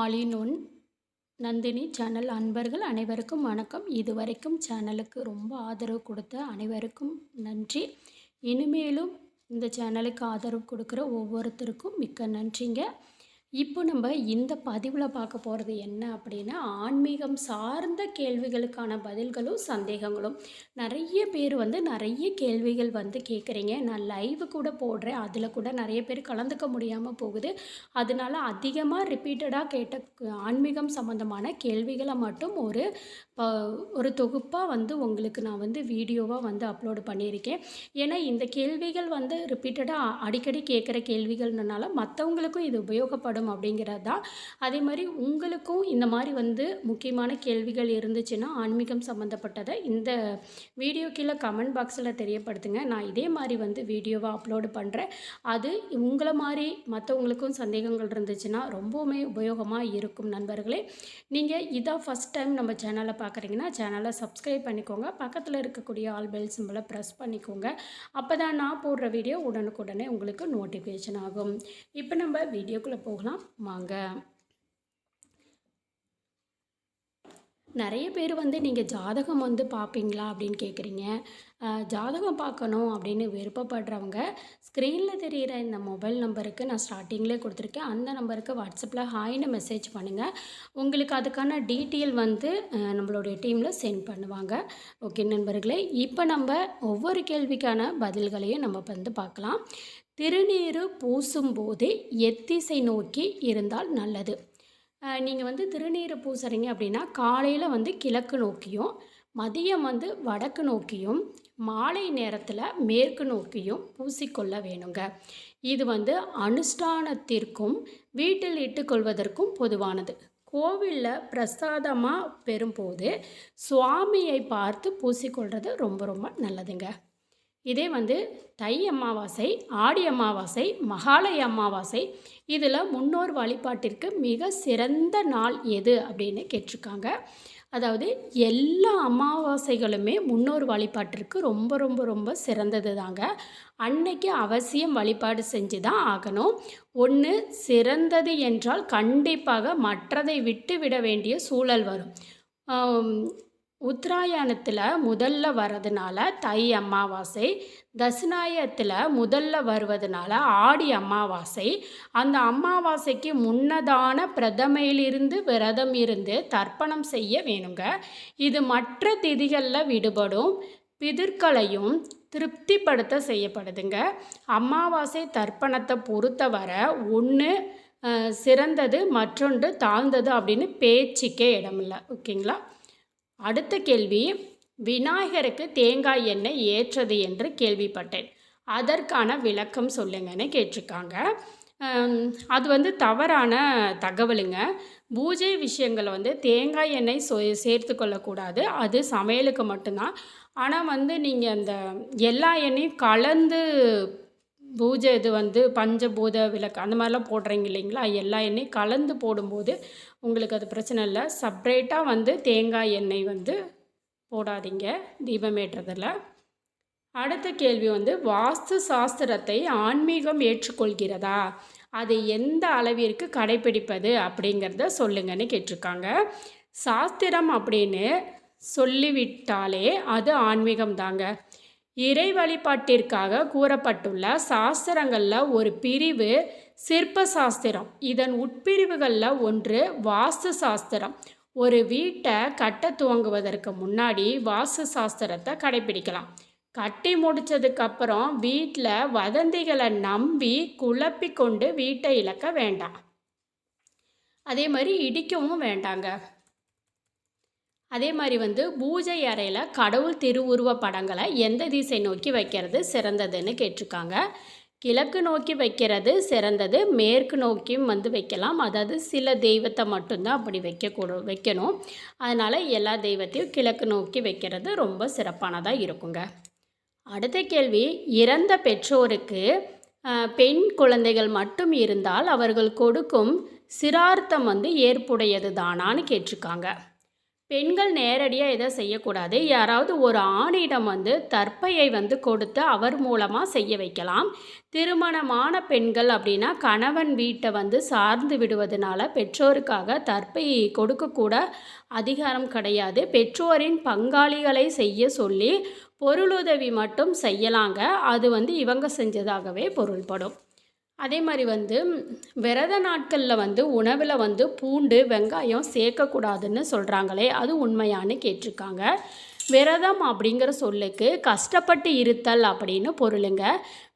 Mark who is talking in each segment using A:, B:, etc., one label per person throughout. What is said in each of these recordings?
A: ஆலின் one Nandini channel அன்பர்கள் அனைவருக்கும் வணக்கம். இதுவரைக்கும் சேனலுக்கு ரொம்ப ஆதரவு கொடுத்த அனைவருக்கும் நன்றி. இனிமேலும் இந்த சேனலுக்கு ஆதரவு கொடுக்குற ஒவ்வொருத்தருக்கும் மிக்க நன்றிங்க. இப்போ நம்ம இந்த பதிவில் பார்க்க போகிறது என்ன அப்படின்னா ஆன்மீகம் சார்ந்த கேள்விகளுக்கான பதில்களும் சந்தேகங்களும். நிறைய பேர் வந்து நிறைய கேள்விகள் வந்து கேட்குறீங்க. நான் லைவ் கூட போடுறேன். அதில் கூட நிறைய பேர் கலந்துக்க முடியாமல் போகுது. அதனால அதிகமாக ரிப்பீட்டடாக கேட்ட ஆன்மீகம் சம்மந்தமான கேள்விகளை மட்டும் ஒரு ஒரு தொகுப்பாக வந்து உங்களுக்கு நான் வந்து வீடியோவாக வந்து அப்லோடு பண்ணியிருக்கேன். ஏன்னா இந்த கேள்விகள் வந்து ரிப்பீட்டடாக அடிக்கடி கேட்குற கேள்விகள்னால மற்றவங்களுக்கும் இது உபயோகப்படும் அப்படிங்கிறது தான். அதே மாதிரி உங்களுக்கும் இந்த மாதிரி வந்து முக்கியமான கேள்விகள் இருந்துச்சுன்னா ஆன்மீகம் சம்மந்தப்பட்டதை இந்த வீடியோ கீழே கமெண்ட் பாக்ஸில் தெரியப்படுத்துங்க. நான் இதே மாதிரி வந்து வீடியோவாக அப்லோடு பண்ணுறேன் அது உங்களை மாதிரி மற்றவங்களுக்கும் சந்தேகங்கள் இருந்துச்சுன்னா ரொம்பவுமே உபயோகமாக இருக்கும் நண்பர்களே. நீங்கள் இதான் ஃபஸ்ட் டைம் நம்ம சேனலை பார்க்குறீங்கன்னா சேனலை சப்ஸ்கிரைப் பண்ணிக்கோங்க. பக்கத்தில் இருக்கக்கூடிய ஆல் பெல் சிம்பிளை ப்ரெஸ் பண்ணிக்கோங்க. அப்போ தான் நான் போடுற வீடியோ உடனுக்குடனே உங்களுக்கு நோட்டிஃபிகேஷன் ஆகும். இப்போ நம்ம வீடியோக்குள்ளே போகலாம். வாங்க. நிறைய பேர் வந்து நீங்கள் ஜாதகம் வந்து பார்ப்பீங்களா அப்படின்னு கேட்குறீங்க. ஜாதகம் பார்க்கணும் அப்படின்னு விருப்பப்படுறவங்க ஸ்க்ரீனில் தெரிகிற இந்த மொபைல் நம்பருக்கு நான் ஸ்டார்டிங்லேயே கொடுத்துருக்கேன். அந்த நம்பருக்கு வாட்ஸ்அப்பில் ஹாய்னு மெசேஜ் பண்ணுங்கள் உங்களுக்கு அதுக்கான டீட்டெயில் வந்து நம்மளுடைய டீமில் சென்ட் பண்ணுவாங்க. ஓகே நண்பர்களே இப்போ நம்ம ஒவ்வொரு கேள்விக்கான பதில்களையும் நம்ம வந்து பார்க்கலாம். திருநீறு பூசும்போது எத்திசை நோக்கி இருந்தால் நல்லது. நீங்கள் வந்து திருநீரை பூசுறீங்க அப்படின்னா காலையில் வந்து கிழக்கு நோக்கியும் மதியம் வந்து வடக்கு நோக்கியும் மாலை நேரத்தில் மேற்கு நோக்கியும் பூசிக்கொள்ள வேணுங்க. இது வந்து அனுஷ்டானத்திற்கும் வீட்டில் இட்டுக்கொள்வதற்கும் பொதுவானது. கோவிலில் பிரசாதமாக பெறும்போது சுவாமியை பார்த்து பூசிக்கொள்வது ரொம்ப ரொம்ப நல்லதுங்க. இதே வந்து தை அமாவாசை ஆடி அமாவாசை மகாலய அமாவாசை இதில் முன்னோர் வழிபாட்டிற்கு மிக சிறந்த நாள் எது அப்படின்னு கேட்டிருக்காங்க. அதாவது எல்லா அமாவாசைகளுமே முன்னோர் வழிபாட்டிற்கு ரொம்ப ரொம்ப ரொம்ப சிறந்தது தாங்க அன்னைக்கு அவசியம் வழிபாடு செஞ்சு தான் ஆகணும். ஒன்று சிறந்தது என்றால் கண்டிப்பாக மற்றதை விட்டு விட வேண்டிய சூழல் வரும். உத்தராயணத்தில் முதல்ல வர்றதுனால தை அமாவாசை தசநாயத்தில் முதல்ல வருவதனால ஆடி அமாவாசை. அந்த அமாவாசைக்கு முன்னதான பிரதமையிலிருந்து விரதம் இருந்து தர்ப்பணம் செய்ய வேணுங்க. இது மற்ற திதிகளில் விடுபடும். பிதிர்களையும் திருப்திப்படுத்த செய்யப்படுதுங்க. அமாவாசை தர்ப்பணத்தை பொறுத்தவரை ஒன்று சிறந்தது மற்றொன்று தாழ்ந்தது அப்படின்னு பேச்சுக்கே இடமில்லை. ஓகேங்களா? அடுத்த கேள்வி விநாயகருக்கு தேங்காய் எண்ணெய் ஏற்றது என்று கேள்விப்பட்டேன். அதற்கான விளக்கம் சொல்லுங்கன்னு கேட்டிருக்காங்க. அது வந்து தவறான தகவலுங்க. பூஜை விஷயங்களை வந்து தேங்காய் எண்ணெய் சோ சேர்த்து கொள்ளக்கூடாது. அது சமையலுக்கு மட்டும்தான். ஆனால் வந்து நீங்கள் அந்த எல்லா எண்ணெயும் கலந்து பூஜை இது வந்து பஞ்சபூத விளக்கு அந்த மாதிரிலாம் போடுறீங்க இல்லைங்களா? எல்லா எண்ணெயும் கலந்து போடும்போது உங்களுக்கு அது பிரச்சனை இல்லை. செப்ரேட்டாக வந்து தேங்காய் எண்ணெய் வந்து போடாதீங்க தீபமேற்றதில் அடுத்த கேள்வி வந்து வாஸ்து சாஸ்திரத்தை ஆன்மீகம் ஏற்றுக்கொள்கிறதா? அதை எந்த அளவிற்கு கடைப்பிடிப்பது அப்படிங்கிறத சொல்லுங்கன்னு கேட்டிருக்காங்க. சாஸ்திரம் அப்படின்னு சொல்லிவிட்டாலே அது ஆன்மீகம் தாங்க இறை வழிபாட்டிற்காக கூறப்பட்டுள்ள சாஸ்திரங்களில் ஒரு பிரிவு சிற்ப சாஸ்திரம் இதன் உட்பிரிவுகளில் ஒன்று வாஸ்து சாஸ்திரம் ஒரு வீட்டை கட்ட துவங்குவதற்கு முன்னாடி வாஸ்து சாஸ்திரத்தை கடைபிடிக்கலாம். கட்டி முடித்ததுக்கப்புறம் வீட்டில் வதந்திகளை நம்பி குழப்பி கொண்டு வீட்டை இழக்க வேண்டாம். அதே மாதிரி இடிக்கவும் வேண்டாங்க. அதே மாதிரி வந்து பூஜை அறையில் கடவுள் திருவுருவ படங்களை எந்த திசை நோக்கி வைக்கிறது சிறந்ததுன்னு கேட்டிருக்காங்க. கிழக்கு நோக்கி வைக்கிறது சிறந்தது மேற்கு நோக்கியும் வந்து வைக்கலாம். அதாவது சில தெய்வத்தை மட்டும்தான் அப்படி வைக்கக்கூட வைக்கணும். அதனால் எல்லா தெய்வத்தையும் கிழக்கு நோக்கி வைக்கிறது ரொம்ப சிறப்பானதாக இருக்குங்க. அடுத்த கேள்வி இறந்த பெற்றோருக்கு பெண் குழந்தைகள் மட்டும் இருந்தால் அவர்கள் கொடுக்கும் சிரார்த்தம் வந்து ஏற்புடையது தானான்னு கேட்டிருக்காங்க. பெண்கள் நேரடியாக எதை செய்யக்கூடாது. யாராவது ஒரு ஆணிடம் வந்து தற்பையை வந்து கொடுத்து அவர் மூலமாக செய்ய வைக்கலாம். திருமணமான பெண்கள் அப்படின்னா கணவன் வீட்டை வந்து சார்ந்து விடுவதனால பெற்றோருக்காக தற்பை கொடுக்கக்கூட அதிகாரம் கிடையாது. பெற்றோரின் பங்காளிகளை செய்ய சொல்லி பொருளுதவி மட்டும் செய்யலாங்க. அது வந்து இவங்க செஞ்சதாகவே பொருள்படும். அதே மாதிரி வந்து விரத நாட்களில் வந்து உணவில் வந்து பூண்டு வெங்காயம் சேர்க்கக்கூடாதுன்னு சொல்கிறாங்களே அது உண்மையானு கேட்டிருக்காங்க. விரதம் அப்படிங்கிற சொல்லுக்கு கஷ்டப்பட்டு இருத்தல் அப்படின்னு பொருளுங்க.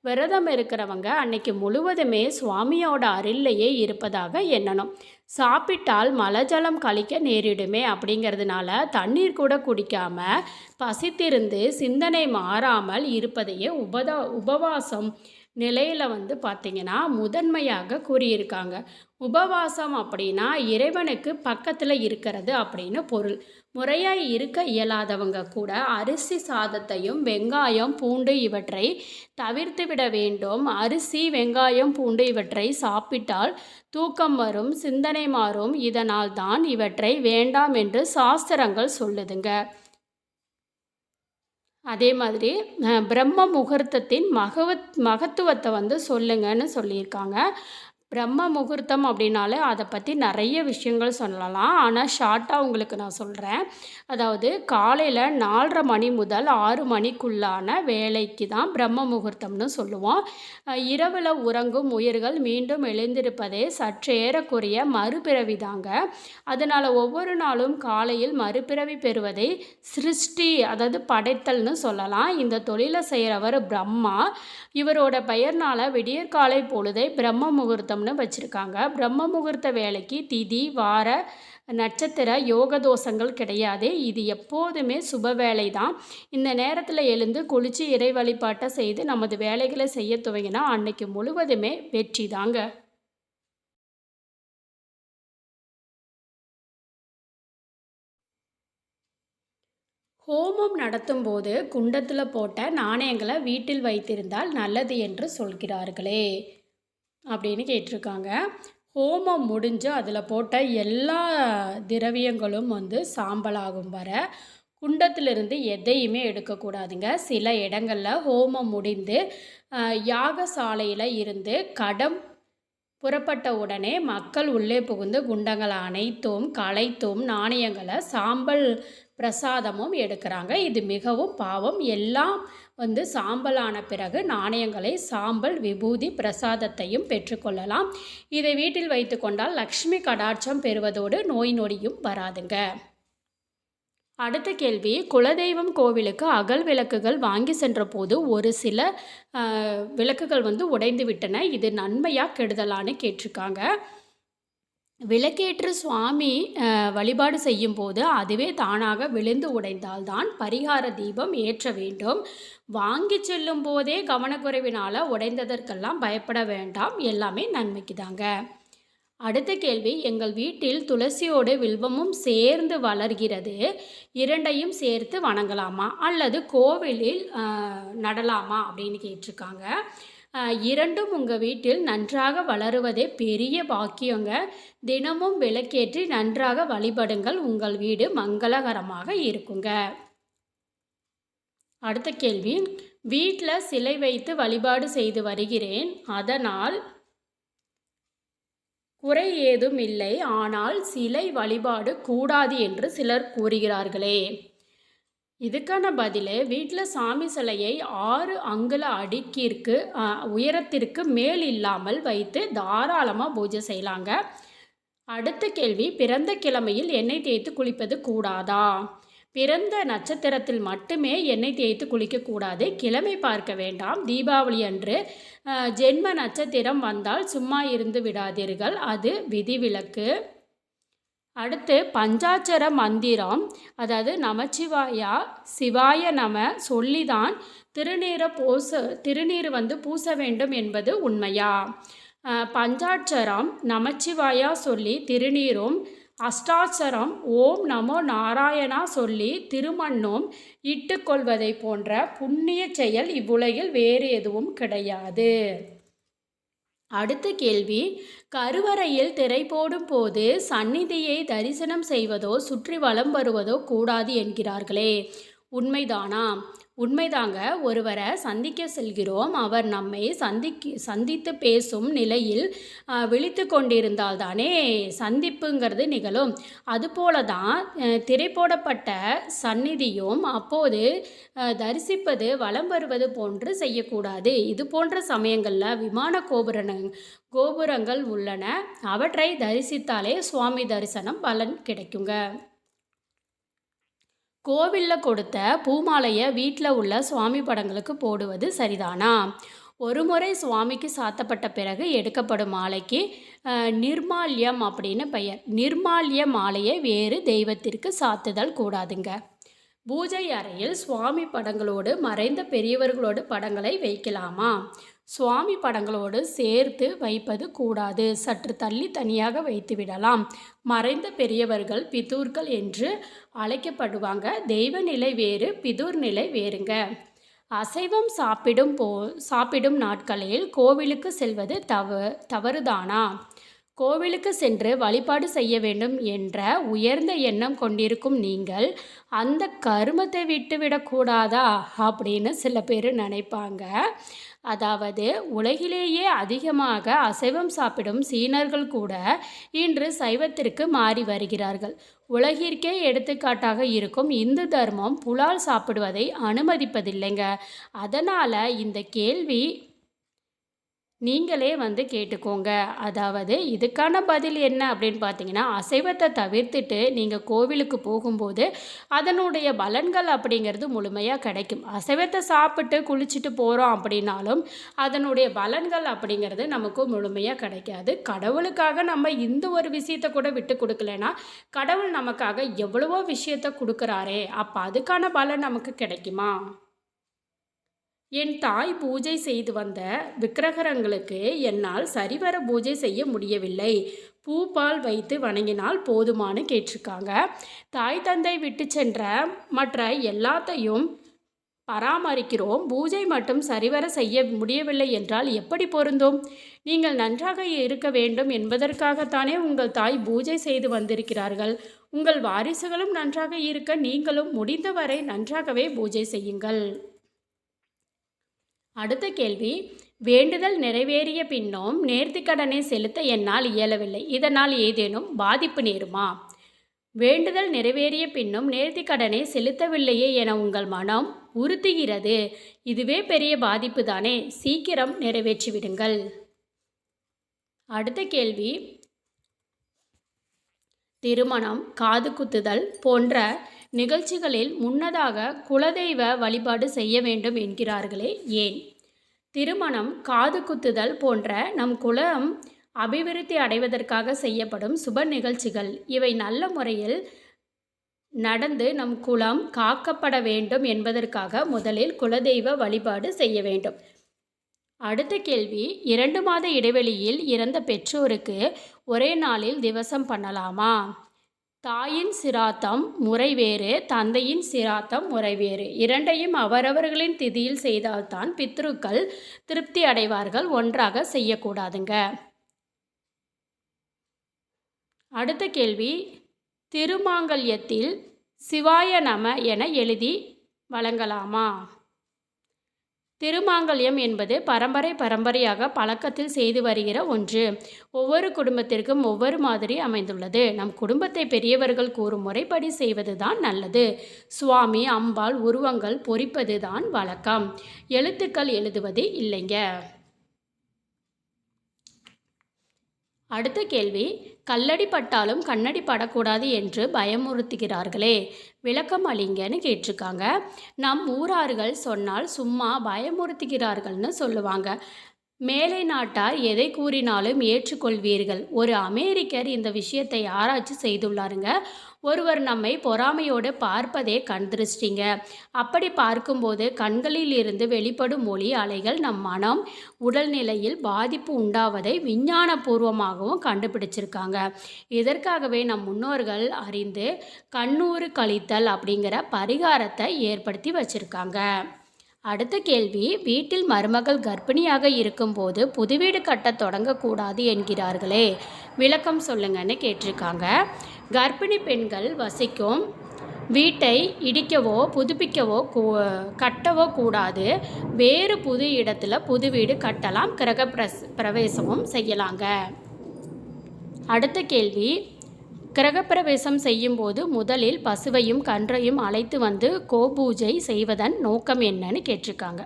A: விரதம் இருக்கிறவங்க அன்னைக்கு முழுவதுமே சுவாமியோட அருள்லையே இருப்பதாக எண்ணணும். சாப்பிட்டால் மலஜலம் கழிக்க நேரிடுமே அப்படிங்கிறதுனால தண்ணீர் கூட குடிக்காமல் பசித்திருந்து சிந்தனை மாறாமல் இருப்பதையே உபதா உபவாசம் நிலையில் வந்து பார்த்திங்கன்னா முதன்மையாக கூறியிருக்காங்க. உபவாசம் அப்படின்னா இறைவனுக்கு பக்கத்தில் இருக்கிறது அப்படின்னு பொருள். முறையாக இருக்க இயலாதவங்க கூட அரிசி சாதத்தையும் வெங்காயம் பூண்டு இவற்றை தவிர்த்து விட வேண்டும். அரிசி வெங்காயம் பூண்டு இவற்றை சாப்பிட்டால் தூக்கம் வரும் சிந்தனை மாறும். இதனால் தான் இவற்றை வேண்டாம் என்று சாஸ்திரங்கள் சொல்லுதுங்க. அதே மாதிரி பிரம்ம முகூர்த்தத்தின் மகவத் மகத்துவத்தை வந்து சொல்லுங்கன்னு சொல்லியிருக்காங்க. பிரம்ம முகூர்த்தம் அப்படின்னாலே அதை பற்றி நிறைய விஷயங்கள் சொல்லலாம். ஆனால் ஷார்ட்டாக உங்களுக்கு நான் சொல்கிறேன் அதாவது காலையில் நாலரை மணி முதல் ஆறு மணிக்குள்ளான வேலைக்கு தான் பிரம்ம முகூர்த்தம்னு சொல்லுவோம். இரவில் உறங்கும் உயிர்கள் மீண்டும் எழுந்திருப்பதே சற்றேறக்குரிய மறுபிறவி தாங்க. அதனால் ஒவ்வொரு நாளும் காலையில் மறுபிறவி பெறுவதை சிருஷ்டி அதாவது படைத்தல்னு சொல்லலாம். இந்த தொழிலை செய்கிறவர் பிரம்மா. இவரோட பெயர்னால் விடியற்காலை பொழுதை பிரம்ம முகூர்த்தம் முகூர்த்தம்னு வச்சுருக்காங்க. பிரம்ம முகூர்த்த வேலைக்கு திதி வார நட்சத்திர யோக தோஷங்கள் கிடையாது. இது எப்போதுமே சுப வேலை தான் இந்த நேரத்தில் எழுந்து குளித்து இறை வழிபாட்டை செய்து நமது வேலைகளை செய்ய துவங்கினா அன்னைக்கு முழுவதுமே வெற்றி தாங்க ஹோமம் நடத்தும்போது குண்டத்தில் போட்ட நாணயங்களை வீட்டில் வைத்திருந்தால் நல்லது என்று சொல்கிறார்களே. அப்படின்னு கேட்டிருக்காங்க. ஹோமம் முடிஞ்சு அதில் போட்ட எல்லா திரவியங்களும் வந்து சாம்பலாகும் வர. குண்டத்திலிருந்து எதையுமே எடுக்கக்கூடாதுங்க சில இடங்களில் ஹோமம் முடிந்து யாகசாலையில் இருந்து கடம் புறப்பட்ட உடனே மக்கள் உள்ளே புகுந்து குண்டங்களை அனைத்தும் களைத்தும் நாணயங்களை சாம்பல் பிரசாதமும் எடுக்கிறாங்க. இது மிகவும் பாவம். எல்லாம் வந்து சாம்பலான பிறகு நாணயங்களை சாம்பல் விபூதி பிரசாதத்தையும் பெற்றுக்கொள்ளலாம். இதை வீட்டில் வைத்து கொண்டால் லக்ஷ்மி கடாட்சம் பெறுவதோடு நோய் நொடியும் வராதுங்க. அடுத்த கேள்வி குலதெய்வம் கோவிலுக்கு அகல் விளக்குகள் வாங்கி சென்ற போது ஒரு சில விளக்குகள் வந்து உடைந்து விட்டன. இது நன்மையாக கெடுதலான்னு கேட்டிருக்காங்க. விளக்கேற்று சுவாமி வழிபாடு செய்யும் போது அதுவே தானாக விழுந்து உடைந்தால்தான் பரிகார தீபம் ஏற்ற வேண்டும். வாங்கி செல்லும் போதே கவனக்குறைவினால் உடைந்ததற்கெல்லாம் பயப்பட வேண்டாம். எல்லாமே நன்மைக்கு தாங்க அடுத்த கேள்வி எங்கள் வீட்டில் துளசியோடு வில்வமும் சேர்ந்து வளர்கிறது. இரண்டையும் சேர்த்து வணங்கலாமா? அல்லது கோவிலில் நடலாமா? அப்படின்னு கேட்டிருக்காங்க. இரண்டும் உங்கள் வீட்டில் நன்றாக வளருவதே பெரிய பாக்கியங்க. தினமும் விளக்கேற்றி நன்றாக வழிபடுங்கள். உங்கள் வீடு மங்களகரமாக இருக்குங்க. அடுத்த கேள்வி. வீட்டில் சிலை வைத்து வழிபாடு செய்து வருகிறேன். அதனால் குறை ஏதும் இல்லை. ஆனால் சிலை வழிபாடு கூடாது என்று சிலர் கூறுகிறார்களே. இதுக்கான பதில் வீட்டில் சாமி சிலையை ஆறு அங்குல அடுக்கிற்கு உயரத்திற்கு மேல் இல்லாமல் வைத்து தாராளமாக பூஜை செய்யலாங்க அடுத்த கேள்வி பிறந்த கிழமையில் எண்ணெய் தேய்த்து குளிப்பது கூடாதா? பிறந்த நட்சத்திரத்தில் மட்டுமே எண்ணெய் தேய்த்து குளிக்கக்கூடாது கிழமை பார்க்க வேண்டாம். தீபாவளி அன்று ஜென்ம நட்சத்திரம் வந்தால் சும்மா இருந்து விடாதீர்கள். அது விதிவிலக்கு. அடுத்து பஞ்சாட்சர மந்திரம் அதாவது நமச்சிவாயா சிவாய நம சொல்லி தான் திருநீரை பூச திருநீர் வந்து பூச வேண்டும் என்பது உண்மையா? பஞ்சாட்சரம் நமச்சிவாயா சொல்லி திருநீரும் அஷ்டாட்சரம் ஓம் நமோ நாராயணா சொல்லி திருமண்ணும் இட்டுக்கொள்வதை போன்ற புண்ணிய செயல் இவ்வுலகில் வேறு எதுவும் கிடையாது. அடுத்த கேள்வி கருவறையில் திரை போடும் போது சந்நிதியை தரிசனம் செய்வதோ சுற்றி வலம் வருவதோ கூடாது என்கிறார்களே. உண்மைதானா? உண்மைதாங்க ஒருவரை சந்திக்க செல்கிறோம். அவர் நம்மை சந்திக்க சந்தித்து பேசும் நிலையில் விழித்து கொண்டிருந்தால் தானே சந்திப்புங்கிறது நிகழும். அதுபோல தான் திரைப்போடப்பட்ட சந்நிதியும் அப்போது தரிசிப்பது வலம் வருவது போன்று செய்யக்கூடாது. இது போன்ற சமயங்களில் விமான கோபுரண கோபுரங்கள் உள்ளன. அவற்றை தரிசித்தாலே சுவாமி தரிசனம் பலன் கிடைக்குங்க. கோவிலில் கொடுத்த பூமாலையை வீட்டில் உள்ள சுவாமி படங்களுக்கு போடுவது சரிதானா? ஒரு முறை சுவாமிக்கு சாத்தப்பட்ட பிறகு எடுக்கப்படும் மாலைக்கு நிர்மால்யம் அப்படின்னு பெயர். நிர்மால்ய மாலையை வேறு தெய்வத்திற்கு சாத்துதல் கூடாதுங்க. பூஜை அறையில் சுவாமி படங்களோடு மறைந்த பெரியவர்களோடு படங்களை வைக்கலாமா? சுவாமி படங்களோடு சேர்த்து வைப்பது கூடாது. சற்று தள்ளி தனியாக வைத்து விடலாம். மறைந்த பெரியவர்கள் பிதூர்கள் என்று அழைக்கப்படுவாங்க. தெய்வ நிலை வேறு பிதூர் நிலை வேறுங்க. அசைவம் சாப்பிடும் போ சாப்பிடும் நாட்களில் கோவிலுக்கு செல்வது தவ தவறுதானா? கோவிலுக்கு சென்று வழிபாடு செய்ய வேண்டும் என்ற உயர்ந்த எண்ணம் கொண்டிருக்கும் நீங்கள் அந்த கருமத்தை விட்டுவிடக்கூடாதா அப்படின்னு சில பேர் நினைப்பாங்க. அதாவது உலகிலேயே அதிகமாக அசைவம் சாப்பிடும் சீனர்கள் கூட இன்று சைவத்திற்கு மாறி வருகிறார்கள். உலகிற்கே எடுத்துக்காட்டாக இருக்கும் இந்து தர்மம் புலால் சாப்பிடுவதை அனுமதிப்பதில்லைங்க. அதனால் இந்த கேள்வி நீங்களே வந்து கேட்டுக்கோங்க. அதாவது இதுக்கான பதில் என்ன அப்படின்னு பார்த்தீங்கன்னா அசைவத்தை தவிர்த்துட்டு நீங்கள் கோவிலுக்கு போகும்போது அதனுடைய பலன்கள் அப்படிங்கிறது முழுமையாக கிடைக்கும். அசைவத்தை சாப்பிட்டு குளிச்சுட்டு போகிறோம் அப்படின்னாலும் அதனுடைய பலன்கள் அப்படிங்கிறது நமக்கு முழுமையாக கிடைக்காது. கடவுளுக்காக நம்ம இந்த ஒரு விஷயத்தை கூட விட்டு கொடுக்கலனா கடவுள் நமக்காக எவ்வளவோ விஷயத்தை கொடுக்குறாரே அப்போ அதுக்கான பலன் நமக்கு கிடைக்குமா? என் தாய் பூஜை செய்து வந்த விக்கிரகரங்களுக்கு என்னால் சரிவர பூஜை செய்ய முடியவில்லை. பூ பால் வைத்து வணங்கினால் போதுமானு கேட்டிருக்காங்க. தாய் தந்தை விட்டு சென்ற மற்ற எல்லாத்தையும் பராமரிக்கிறோம். பூஜை மட்டும் சரிவர செய்ய முடியவில்லை என்றால் எப்படி பொருந்தும்? நீங்கள் நன்றாக இருக்க வேண்டும் என்பதற்காகத்தானே உங்கள் தாய் பூஜை செய்து வந்திருக்கிறார்கள். உங்கள் வாரிசுகளும் நன்றாக இருக்க நீங்களும் முடிந்தவரை நன்றாகவே பூஜை செய்யுங்கள். அடுத்த கேள்வி வேண்டுதல் நிறைவேறிய பின்னும் நேர்த்திக்கடனை செலுத்த என்னால் இயலவில்லை. இதனால் ஏதேனும் பாதிப்பு நேருமா? வேண்டுதல் நிறைவேறிய பின்னும் நேர்த்திக்கடனை செலுத்தவில்லையே என உங்கள் மனம் உறுத்துகிறது. இதுவே பெரிய பாதிப்பு தானே. சீக்கிரம் நிறைவேற்றிவிடுங்கள் அடுத்த கேள்வி திருமணம் காது குத்துதல் போன்ற நிகழ்ச்சிகளில் முன்னதாக குலதெய்வ வழிபாடு செய்ய வேண்டும் என்கிறார்களே ஏன்? திருமணம் காது குத்துதல் போன்ற நம் குலம் அபிவிருத்தி அடைவதற்காக செய்யப்படும் சுப நிகழ்ச்சிகள். இவை நல்ல முறையில் நடந்து நம் குலம் காக்கப்பட வேண்டும் என்பதற்காக முதலில் குலதெய்வ வழிபாடு செய்ய வேண்டும். அடுத்த கேள்வி இரண்டு மாத இடைவெளியில் இறந்த பெற்றோருக்கு ஒரே நாளில் திவசம் பண்ணலாமா? தாயின் சிராத்தம் முறை வேறு தந்தையின் சிராத்தம் முறை வேறு இரண்டையும் அவரவர்களின் திதியில் செய்தால்தான் பித்ருக்கள் திருப்தி அடைவார்கள் ஒன்றாக செய்யக்கூடாதுங்க. அடுத்த கேள்வி திருமாங்கல்யத்தில் சிவாய நம என எழுதி வழங்கலாமா? திருமாங்கல்யம் என்பது பரம்பரை பரம்பரையாக பழக்கத்தில் செய்து வருகிற ஒன்று. ஒவ்வொரு குடும்பத்திற்கும் ஒவ்வொரு மாதிரி அமைந்துள்ளது. நம் குடும்பத்தை பெரியவர்கள் கூறும் முறைப்படி செய்வதுதான் நல்லது. சுவாமி அம்பாள் உருவங்கள் பொறிப்பது தான் வழக்கம். எழுத்துக்கள் எழுதுவது இல்லைங்க. அடுத்த கேள்வி கல்லடி பட்டாலும் கண்ணடி படக்கூடாது என்று பயமுறுத்துகிறார்களே. விளக்கம் அளிங்கன்னு கேட்டிருக்காங்க. நம் ஊரார்கள் சொன்னால் சும்மா பயமுறுத்துகிறார்கள்னு சொல்லுவாங்க. மேலை நாட்டார் எதை கூறினாலும் ஏற்றுக்கொள்வீர்கள். ஒரு அமெரிக்கர் இந்த விஷயத்தை ஆராய்ச்சி செய்துள்ளாருங்க. ஒருவர் நம்மை பொறாமையோடு பார்ப்பதே கண் திருஷ்டிங்க. அப்படி பார்க்கும்போது கண்களில் இருந்து வெளிப்படும் மொழி அலைகள் நம் மனம் உடல்நிலையில் பாதிப்பு உண்டாவதை விஞ்ஞானபூர்வமாகவும் கண்டுபிடிச்சிருக்காங்க. இதற்காகவே நம் முன்னோர்கள் அறிந்து கண்ணூறு கழித்தல் அப்படிங்கிற பரிகாரத்தை ஏற்படுத்தி வச்சிருக்காங்க. அடுத்த கேள்வி வீட்டில் மருமகள் கர்ப்பிணியாக இருக்கும்போது புது வீடு கட்ட தொடங்கக்கூடாது என்கிறார்களே. விளக்கம் சொல்லுங்கன்னு கேட்டிருக்காங்க. கர்ப்பிணி பெண்கள் வசிக்கும் வீட்டை இடிக்கவோ புதுப்பிக்கவோ கூ- கட்டவோ கூடாது. வேறு புது இடத்துல புது வீடு கட்டலாம். கிரக பிரஸ் பிரவேசமும் செய்யலாங்க. அடுத்த கேள்வி கிரகப்பிரவேசம் செய்யும்போது முதலில் பசுவையும் கன்றையும் அழைத்து வந்து கோபூஜை செய்வதன் நோக்கம் என்னன்னு கேட்டிருக்காங்க.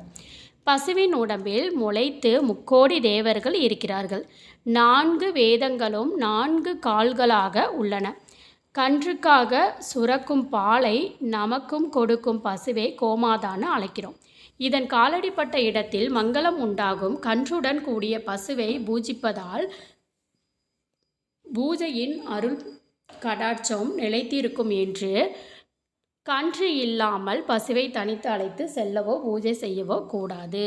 A: பசுவின் உடம்பில் முளைத்து முக்கோடி தேவர்கள் இருக்கிறார்கள். நான்கு வேதங்களும் நான்கு கால்களாக உள்ளன. கன்றுக்காக சுரக்கும் பாலை நமக்கும் கொடுக்கும் பசுவே கோமாதான்னு அழைக்கிறோம். இதன் காலடிப்பட்ட இடத்தில் மங்களம் உண்டாகும். கன்றுடன் கூடிய பசுவை பூஜிப்பதால் பூஜையின் அருள் கடாட்சம் நிலைத்திருக்கும் என்று கன்று இல்லாமல் பசுவை தனித்து அழைத்து செல்லவோ பூஜை செய்யவோ கூடாது.